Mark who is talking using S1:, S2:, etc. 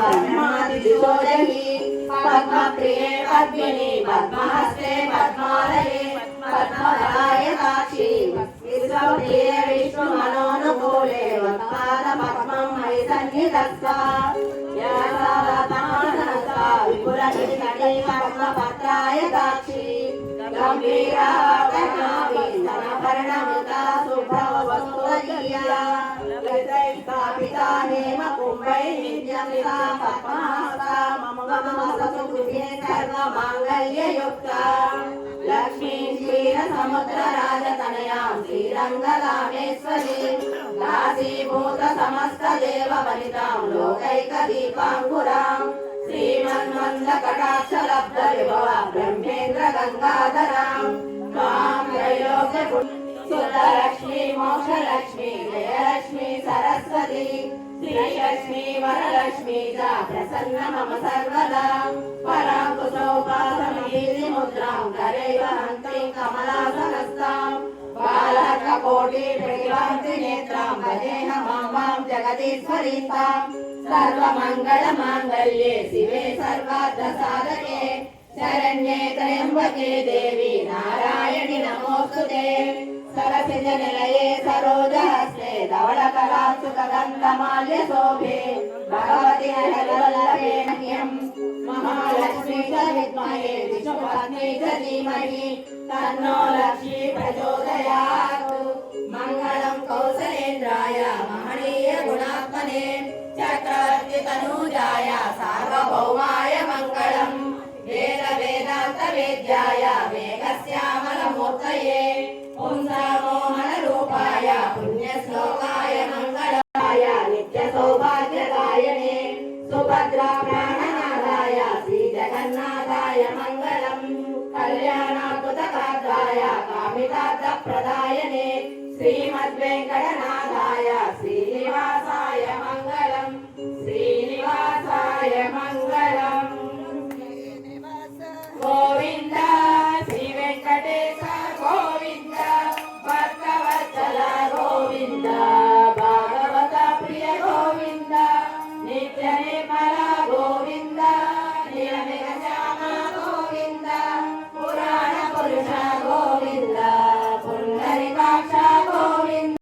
S1: ब्रह्मादिशोदही पद्मप्रिये पद्मिनि पद्महस्ते पद्मालये पद्मरायताक्षी विश्वप्रिये विष्णुमनोनुकूले वत्पाद पद्मं मयि सन्निधत्स्व यासावतानसा विपुलनिधिकटे पद्मपत्राय दाक्षी गम्भीरा कर्णाभि समपर्णमिता शुभ्रवस्तुवदीया శ్రీజనితా పద్మహస్త మమ మమసతు గృహే సర్వమాంగళ్యయుక్త లక్ష్మీ క్షీర సముద్రరాజ తనయాం శ్రీరంగరామేశ్వరి కాశీభూత సమస్త దేవ వనితాం లోకైక దీపాంకురాం శ్రీమన్మంద కటాక్ష లబ్ధ విభవ బ్రహ్మేంద్ర గంగాధరాం త్వాం త్రైలోక్య సుందరలక్ష్మీ श्रीलक्ष्मी वरलक्ष्मी च प्रसन्न मम सर्वदा परां कुसौपासमीति मुद्रां करैव हन्त्रीं कमलासनस्तां बालककोटि प्रतिभान्ति नेत्रां भजेह मां मां जगदीश्वरीतां सर्वमङ्गलमाङ्गल्ये शिवे सर्वार्थसाधके शरण्ये त्र्यम्बके देवी नारायणि नमोऽस्तुते सरसिजनिलये सरोजहस्ते धवलकलासुगन्धमाल्यशोभे भगवति हरिवल्लभे मह्यम् महालक्ष्मी च विद्महे विष्णुपत्नी च धीमहि तन्नो लक्ष्मी प्रचोदयात् मङ्गलं कौसलेन्द्राय महनीय गुणात्मने चक्रवर्ति तनूजाय सार्वभौमाय मङ्गलम् वेद वेदान्त वेद्याय वेगस्यामलमूर्तये पुंसामोहनरूपाय సుభద్రాణనాథాయ శ్రీ జగన్నాథాయ మంగళం. కళ్యాణాకృతకార్థాయ కామితార్థ ప్రదాయనే శ్రీమద్వెంకటనాథాయ శ్రీనివాసాయ